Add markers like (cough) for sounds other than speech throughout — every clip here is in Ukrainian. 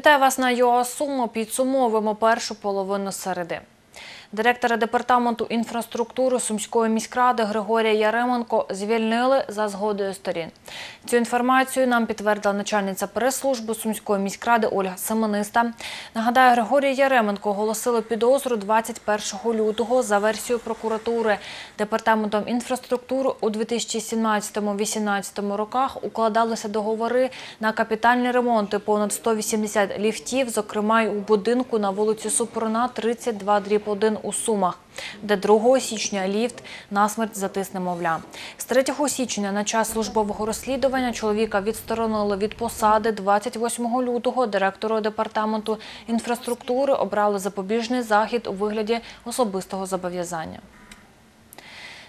Вітаю вас на ЮАСУМ. Підсумовуємо першу половину середи. Директора департаменту інфраструктури Сумської міськради Григорія Яременко звільнили за згодою сторін. Цю інформацію нам підтвердила начальниця прес-служби Сумської міськради Ольга Семениста. Нагадаю, Григорія Яременко оголосили підозру 21 лютого за версією прокуратури. Департаментом інфраструктури у 2017-2018 роках укладалися договори на капітальні ремонти понад 180 ліфтів, зокрема й у будинку на вулиці Супруна, 32 дріб 1 у Сумах, де 2 січня ліфт насмерть затис немовля. З 3 січня на час службового розслідування чоловіка відсторонили від посади. 28 лютого директору департаменту інфраструктури обрали запобіжний захід у вигляді особистого зобов'язання.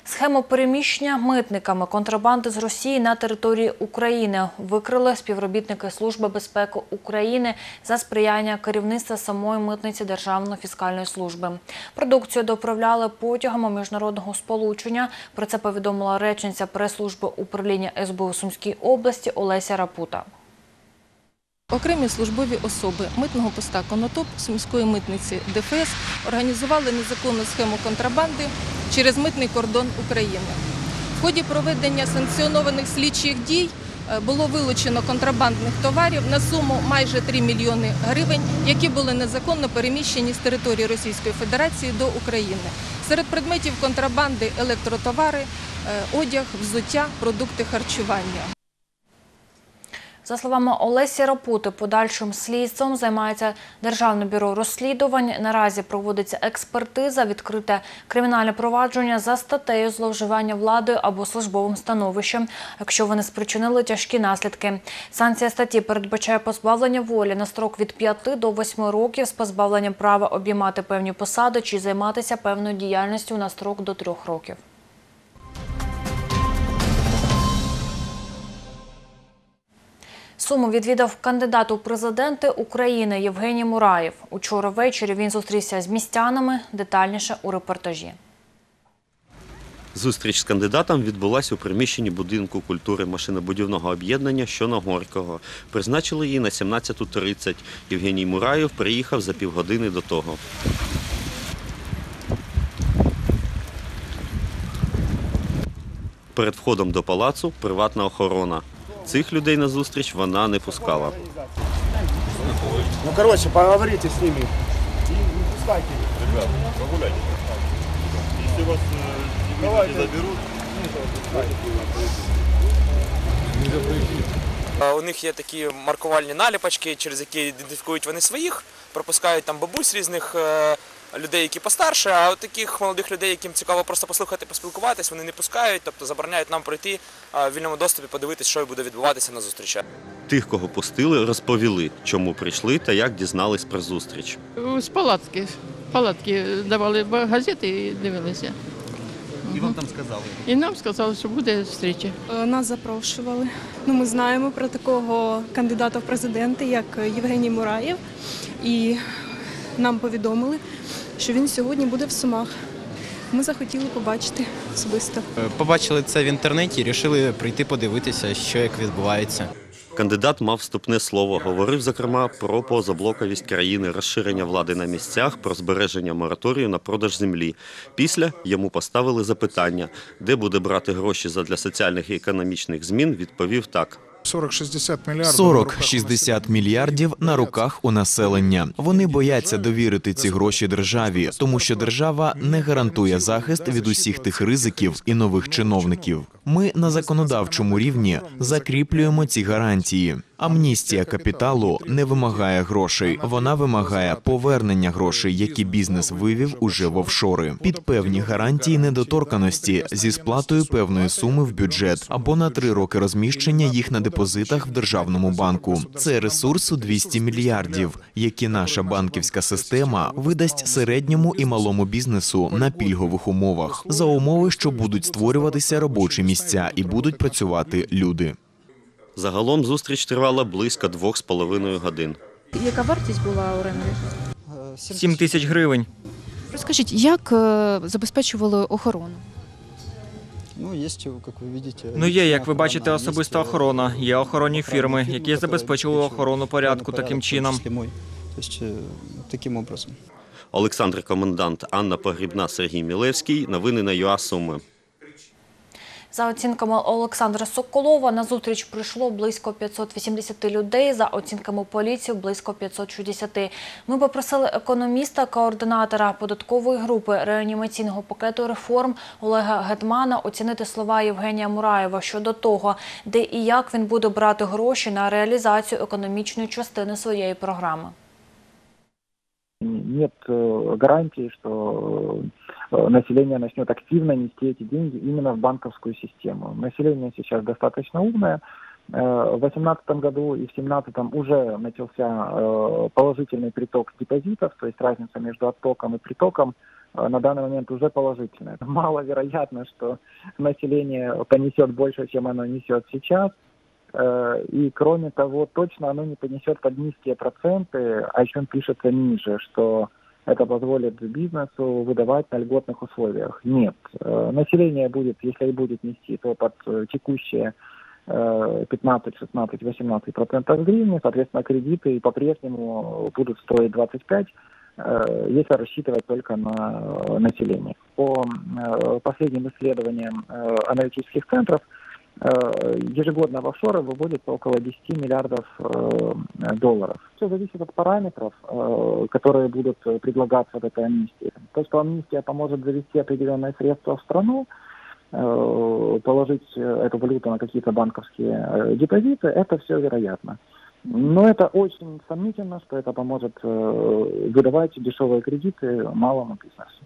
Схему переміщення митниками контрабанди з Росії на території України викрили співробітники Служби безпеки України за сприяння керівництва самої митниці Державної фіскальної служби. Продукцію доправляли потягами міжнародного сполучення. Про це повідомила речниця прес-служби управління СБУ Сумській області Олеся Рапута. Окремі службові особи митного поста Конотоп Сумської митниці ДФС організували незаконну схему контрабанди через митний кордон України. В ході проведення санкціонованих слідчих дій е, було вилучено контрабандних товарів на суму майже 3 мільйони гривень, які були незаконно переміщені з території Російської Федерації до України. Серед предметів контрабанди електротовари, е, одяг, взуття, продукти харчування. За словами Олесі Рапути, подальшим слідством займається Державне бюро розслідувань. Наразі проводиться експертиза, відкрите кримінальне провадження за статтею зловживання владою або службовим становищем, якщо вони спричинили тяжкі наслідки. Санкція статті передбачає позбавлення волі на строк від 5 до 8 років з позбавленням права обіймати певні посади чи займатися певною діяльністю на строк до 3 років. Суму відвідав кандидат у президенти України Євгеній Мураєв. Учора ввечері він зустрівся з містянами. Детальніше у репортажі. Зустріч з кандидатом відбулася у приміщенні будинку культури машинобудівного об'єднання, що Горького. Призначили її на 17.30. Євгеній Мураєв приїхав за півгодини до того. Перед входом до палацу приватна охорона. Цих людей на зустріч вона не пускала. Ну, короче, поговорите с ними. И не пускайте. Ребят, прогуляйтесь. Если вас э, не заберут, Е, У них є такі маркувальні наліпочки, через які ідентифікують вони своїх, пропускають там бабусь різних е, людей, які постарше, а от таких молодих людей, яким цікаво просто послухати, поспілкуватись, вони не пускають, тобто забороняють нам пройти в вільному доступі, подивитись, що буде відбуватися на зустрічах. Тих, кого пустили, розповіли, чому прийшли та як дізнались про зустріч. З палатки. Палатки давали газети і дивилися. І вам там сказали. І нам сказали, що буде зустріча. Е, Нас запрошували. Ну, ми знаємо про такого кандидата в президенти, як Євгеній Мураєв, і нам повідомили, що він сьогодні буде в Сумах. Ми захотіли побачити особисто. Е, Побачили це в інтернеті, вирішили прийти подивитися, що як відбувається. Кандидат мав вступне слово. Говорив, зокрема, про позаблоковість країни, розширення влади на місцях, про збереження мораторію на продаж землі. Після йому поставили запитання, де буде брати гроші задля соціальних і економічних змін. Відповів так. 40-60 мільярдів. на руках 40-60 мільярдів на руках у населення. Вони бояться довірити ці гроші державі, тому що держава не гарантує захист від усіх тих ризиків і нових чиновників. Ми на законодавчому рівні закріплюємо ці гарантії. Амністія капіталу не вимагає грошей, вона вимагає повернення грошей, які бізнес вивів уже в офшори, під певні гарантії недоторканості зі сплатою певної суми в бюджет або на три роки розміщення їх на депозитах в державному банку. Це ресурс у 200 мільярдів, які наша банківська система видасть середньому і малому бізнесу на пільгових умовах за умови, що будуть створюватися робочі місця і будуть працювати люди. Загалом зустріч тривала близько двох з половиною годин. Яка вартість була оренди? 7 тисяч гривень. Розкажіть, як е, забезпечували охорону? Ну, есть, как вы видите... Ну, є, як ви охрана бачите, на особиста месте, охорона. Є охоронні охранные фірми, фирмы, які которые забезпечували обеспечивают охорону порядку охранный таким порядок, в том чином. числе мой. То есть, э, таким образом. Олександр Комендант, Анна Погрібна, Сергій Мілевський. Новини на ЮА Суми. За оцінками Олександра Соколова, на зустріч прийшло близько 580 людей. За оцінками поліції – близько 560. Ми попросили економіста, координатора податкової групи реанімаційного пакету реформ Олега Гетмана оцінити слова Євгенія Мураєва щодо того, де і як він буде брати гроші на реалізацію економічної частини своєї програми. Нет э, гарантии, что э, население начнет активно нести эти деньги именно в банковскую систему. Население сейчас достаточно умное. Э, В 2018 году и в 2017 уже начался положительный приток депозитов, то есть разница между оттоком и притоком на данный момент уже положительная. (laughs) Маловероятно, что население понесет больше, чем оно несет сейчас. Э, И кроме того, точно оно не понесет под низкие проценты, о чем пишется ниже, что это позволит бизнесу выдавать на льготных условиях. Нет. Э, Население будет, если и будет нести, то под э, текущие э, 15, 16, 18 процентов гривны, соответственно, кредиты по-прежнему будут стоить 25, э, если рассчитывать только на население. По последним исследованиям аналитических центров, ежегодно в офшоры выводится около 10 миллиардов э, долларов. Все зависит от параметров, э, которые будут э, предлагаться в этой амнистии. То, что амнистия поможет завести определенные средства в страну, э, положить э, эту валюту на какие-то банковские э, депозиты, это все вероятно. Но это очень сомнительно, что это поможет э, выдавать дешевые кредиты малому бизнесу.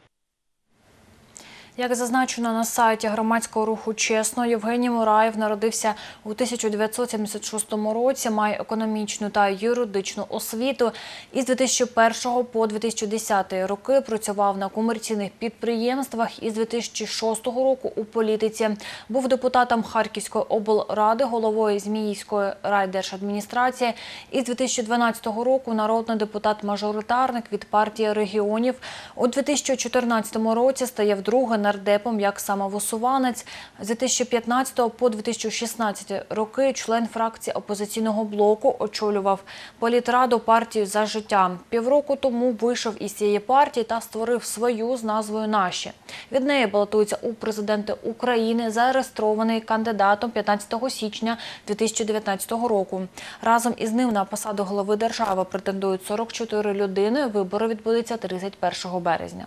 Як зазначено на сайті громадського руху Чесно, Євгеній Мураєв народився у 1976 році, має економічну та юридичну освіту. Із 2001 по 2010 роки працював на комерційних підприємствах. Із 2006 року у політиці був депутатом Харківської облради, головою Зміївської райдержадміністрації. Із 2012 року народний депутат-мажоритарник від партії регіонів. У 2014 році стає вдруге нардепом як самовисуванець. З 2015 по 2016 роки член фракції опозиційного блоку очолював політраду партію за життя. Півроку тому вийшов із цієї партії та створив свою з назвою Наші. Від неї балотується у президенти України, зареєстрований кандидатом 15 січня 2019 року. Разом із ним на посаду голови держави претендують 44 людини. Вибори відбудуться 31 березня.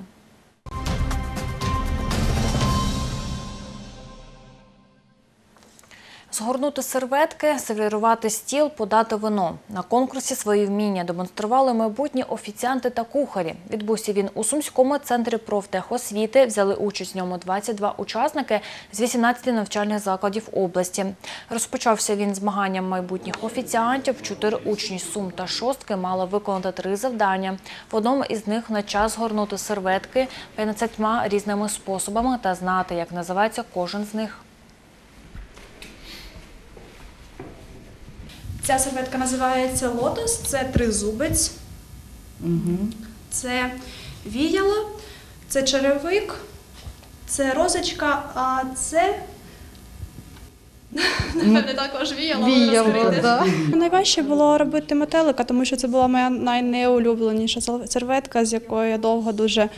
Згорнути серветки, сервірувати стіл, подати вино. На конкурсі свої вміння демонстрували майбутні офіціанти та кухарі. Відбувся він у Сумському центрі профтехосвіти. Взяли участь в ньому 22 учасники з 18 навчальних закладів області. Розпочався він змаганням майбутніх офіціантів. Чотири учні Сум та Шостки мали виконати три завдання. В одному із них на час згорнути серветки 15 різними способами та знати, як називається кожен з них. Ця серветка називається лотос, це тризубець, це віяло, це черевик, це розочка, а це. (laughs) Напевне, також віяло. ви Віяло, да. Найважче було робити метелика, тому що це була моя найнеулюбленіша серветка, з якою я довго дуже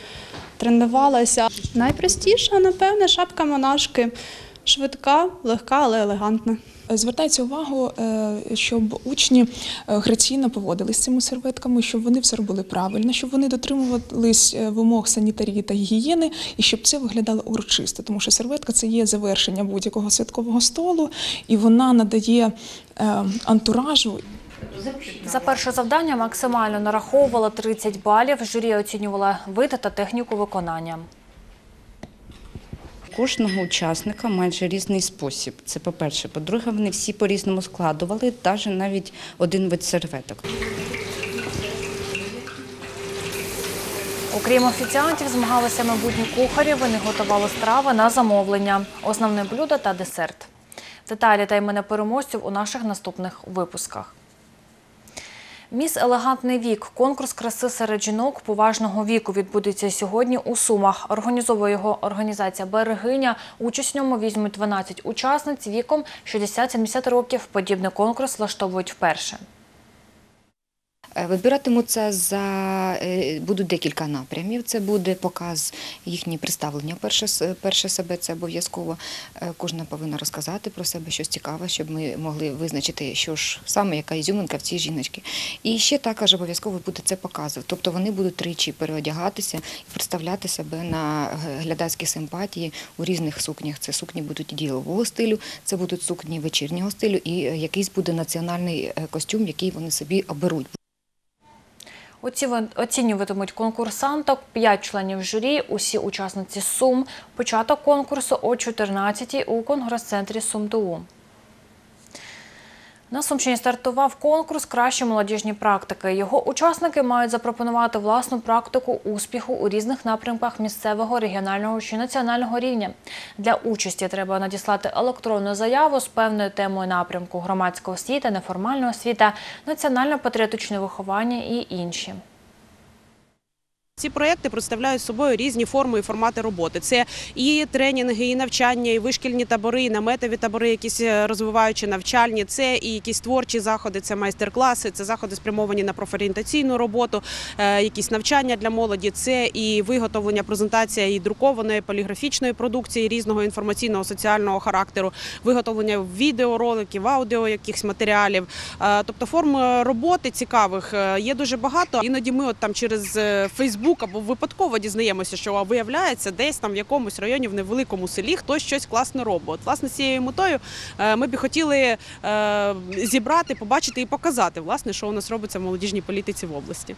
тренувалася. Найпростіша, напевне, шапка монашки. Швидка, легка, але елегантна. Звертається увагу, е, щоб учні е, граційно поводились з цими серветками, щоб вони все робили правильно, щоб вони дотримувались е, вимог санітарії та гігієни, і щоб це виглядало урочисто, тому що серветка це є завершення будь-якого святкового столу, і вона надає антуражу. За перше завдання максимально нараховувала 30 балів. Журі оцінювала вид та техніку виконання. Кожного учасника майже різний спосіб. Це по-перше. По-друге, вони всі по-різному складували, навіть один вид серветок. Окрім офіціантів, змагалися майбутні кухарі. Вони готували страви на замовлення, основне блюдо та десерт. Деталі та імена переможців у наших наступних випусках. Міс Елегантний вік. Конкурс краси серед жінок поважного віку відбудеться сьогодні у Сумах. Організовує його організація Берегиня. Участь в ньому візьмуть 12 учасниць віком 60-70 років. Подібний конкурс влаштовують вперше. Е, Вибиратимуться за е, будуть декілька напрямів. Це буде показ їхні представлення. Перше перше себе це обов'язково. Е, Кожна повинна розказати про себе щось цікаве, щоб ми могли визначити, що ж саме яка ізюминка в цій жіночці. І ще також обов'язково буде це показувати. Тобто вони будуть тричі переодягатися і представляти себе на глядацькі симпатії у різних сукнях. Це сукні будуть ділового стилю, це будуть сукні вечірнього стилю, і якийсь буде національний костюм, який вони собі оберуть. Оцінюватимуть конкурсанток 5 членів журі, усі учасниці Сум. Початок конкурсу о 14 у конгрес-центрі СумДУ. На Сумщині стартував конкурс Кращі молодіжні практики. Його учасники мають запропонувати власну практику успіху у різних напрямках місцевого, регіонального чи національного рівня. Для участі треба надіслати електронну заяву з певною темою напрямку громадська освіта, неформальна освіта, національно-патріотичне виховання і інші. Ці проекти представляють собою різні форми і формати роботи. Це і тренінги, і навчання, і вишкільні табори, і наметові табори, якісь е, розвиваючі навчальні. Це і якісь творчі заходи, це майстер-класи, це заходи спрямовані на профорієнтаційну роботу, е, якісь навчання для молоді. Це і виготовлення презентація і друкованої поліграфічної продукції різного інформаційного соціального характеру, виготовлення відеороликів, аудіо якихось матеріалів. Е, Тобто форм роботи цікавих є дуже багато. Іноді ми от там через е, Фейсбук або випадково дізнаємося, що виявляється, десь там в якомусь районі в невеликому селі хтось щось класно робить. От, власне, цією метою е, ми б хотіли е, зібрати, побачити і показати, власне, що у нас робиться в молодіжній політиці в області.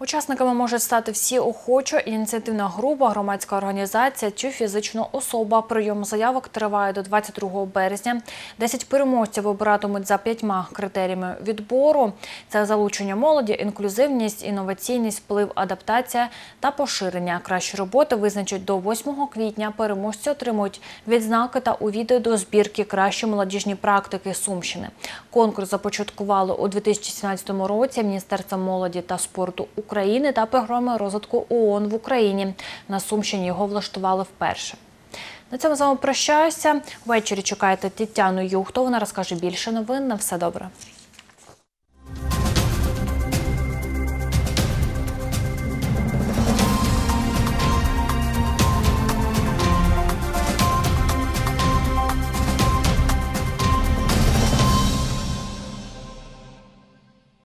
Учасниками можуть стати всі охочі, ініціативна група, громадська організація чи фізична особа. Прийом заявок триває до 22 березня. 10 переможців обиратимуть за п'ятьма критеріями відбору. Це залучення молоді, інклюзивність, інноваційність, вплив, адаптація та поширення. Кращі роботи визначать до 8 квітня. Переможці отримують відзнаки та увійдуть до збірки кращі молодіжні практики Сумщини. Конкурс започаткували у 2017 році Міністерство молоді та спорту України та програми розвитку ООН в Україні. На Сумщині його влаштували вперше. На цьому з вами прощаюся. Ввечері чекайте Тетяну Юхту. Вона розкаже більше новин. На все добре.